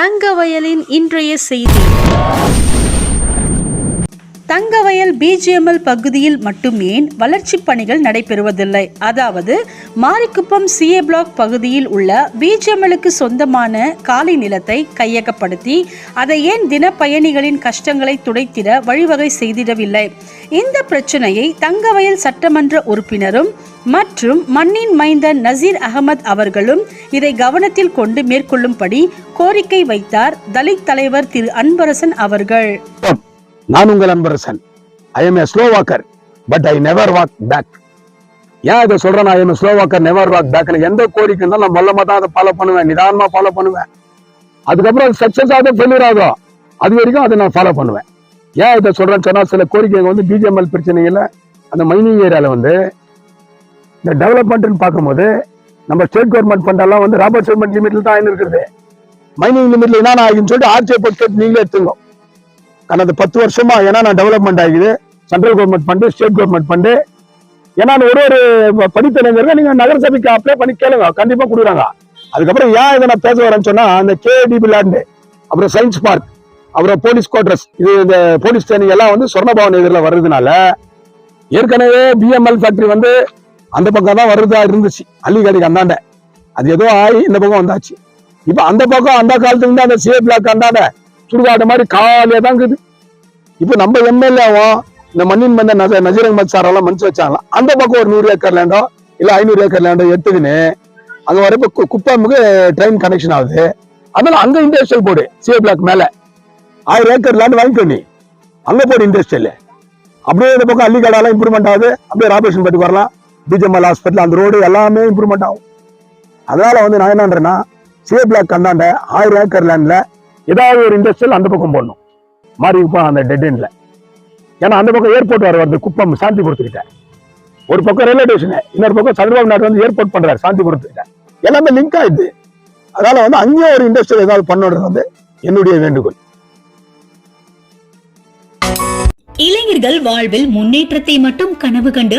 தங்கவயலின் இன்றைய செய்தி. தங்கவயல் பிஜிஎம்எல் பகுதியில் மட்டும் ஏன் வளர்ச்சிப் பணிகள் நடைபெறுவதில்லை. அதாவது மாரிக்குப்பம் சிஏ பிளாக் பகுதியில் உள்ள பிஜிஎம்எலுக்கு சொந்தமான காலி நிலத்தை கையகப்படுத்தி அதை ஏன் தினப்பயணிகளின் கஷ்டங்களை துடைத்திட வழிவகை செய்திடவில்லை? இந்த பிரச்சனையை தங்கவயல் சட்டமன்ற உறுப்பினரும் மற்றும் மண்ணின் மைந்தன் நசீர் அகமது அவர்களும் இதை கவனத்தில் கொண்டு மேற்கொள்ளும்படி கோரிக்கை வைத்தார் தலித் தலைவர் திரு அன்பரசன் அவர்கள். நான் உங்கள் Anbarasan. I am a slow walker but I never walk back ஏன் இதை சொல்றேன்? I am slow walker never walk back எந்த கோரிக்கை இருந்தாலும் நான் மொல்லமா தான் அதை ஃபாலோ பண்ணுவேன் நிதானமா ஃபாலோ பண்ணுவேன். அதுக்கப்புறம் அது சக்சஸ் ஆகும் ஃபெயிலியர் ஆகும் அது வரைக்கும் அதை நான் ஃபாலோ பண்ணுவேன். ஏன் இதை சொல்றேன்னு சொன்னா சில கோரிக்கைகள் வந்து பிஜிஎம்எல் பிரச்சனைகள்ல அந்த மைனிங் ஏரியாவில் வந்து இந்த டெவலப்மெண்ட்னு பார்க்கும்போது நம்ம ஸ்டேட் கவர்மெண்ட் ஃபண்டெல்லாம் வந்து ராபர்ட் செல்மெண்ட் லிமிட்ல தான் ஆயின்னு இருக்குது. மைனிங் லிமிட்ல என்ன ஆகுதுன்னு சொல்லிட்டு ஆர்டிஐ போட்டு நீங்களே எடுத்துங்க கடந்த பத்து வருஷமா ஏன்னா நான் டெவலப்மெண்ட் ஆகுது. Central government fund state government fund ஏன்னா அந்த ஒரு ஒரு படித்தலைஞர்கள் நீங்க நகரசபைக்கு அப்ளை பண்ணி கேளுங்க கண்டிப்பா கொடுக்குறாங்க. அதுக்கப்புறம் ஏன் இதை நான் பேச வரேன்னு சொன்னா அந்த கேடிபி லேண்டு அப்புறம் சயின்ஸ் பார்க் அப்புறம் போலீஸ் குவார்டர்ஸ் இது இந்த போலீஸ் ட்ரைனிங் எல்லாம் வந்து சொர்ணபவன் எதிரில் வர்றதுனால ஏற்கனவே பிஎம்எல் ஃபேக்டரி வந்து அந்த பக்கம் தான் வர்றதா இருந்துச்சு அள்ளிக்கடைக்கு அந்தாண்ட. அது ஏதோ ஆகி இந்த பக்கம் வந்தாச்சு. இப்போ அந்த பக்கம் அந்த காலத்துல இருந்து அந்த சிஏ பிளாக் அந்தாண்ட சுடுகாடு மாதிரி காலையே தான் இருக்குது இப்போ நம்ம எம்எல்ஏவும் இந்த மண்ணின் மந்த நச நசீர் மச்சாரெல்லாம் சார் மனுச்சு வச்சாங்களாம் அந்த பக்கம் ஒரு நூறு ஏக்கர் லேண்டோ இல்லை ஐநூறு ஏக்கர் லேண்டோ எடுத்துக்கின்னு அங்கே வரப்ப கு- குப்பமுக்கு ட்ரெயின் கனெக்ஷன் ஆகுது. அதனால அங்கே இண்டஸ்ட்ரியல் போடு சிஏ பிளாக் மேலே. ஆயிரம் ஏக்கர் லேண்ட் வாங்கிக்கோ நீ. அங்கே போடு இண்டஸ்ட்ரியல் அப்படியே இந்த பக்கம் அள்ளிக்கடாலாம் இம்ப்ரூவ்மெண்ட் ஆகுது. அப்படியே ராபேஷன் பட்டி வரலாம். பிஜிஎம்எல் ஹாஸ்பிட்டல் அந்த ரோடு எல்லாமே இம்ப்ரூவ்மெண்ட் ஆகும். அதனால வந்து நான் என்னன்றேன்னா சிஏ பிளாக் அந்தாண்ட ஆயிரம் ஏக்கர் லேண்டில் ஏதாவது ஒரு இண்டஸ்ட்ரியல் அந்த பக்கம் போடணும். மாறி இப்போ அந்த டெட் ஏன்னா அந்த பக்கம் ஏர்போர்ட் வர வருது குப்பம் சாந்திபுரத்துக்கிட்ட. ஒரு பக்கம் ரயில்வே ஸ்டேஷன் இன்னொரு பக்கம் சந்திரபாபு நாடு வந்து ஏர்போர்ட் பண்றாரு சாந்திபுரத்துக்கிட்ட. எல்லாமே லிங்க் ஆயிடுது. அதனால வந்து அங்கேயும் ஒரு இண்டஸ்ட்ரியல் ஏதாவது பண்ணுறது வந்து என்னுடைய வேண்டுகோள். இளைஞர்கள் வாழ்வில் முன்னேற்றத்தை மட்டும் கனவு கண்டு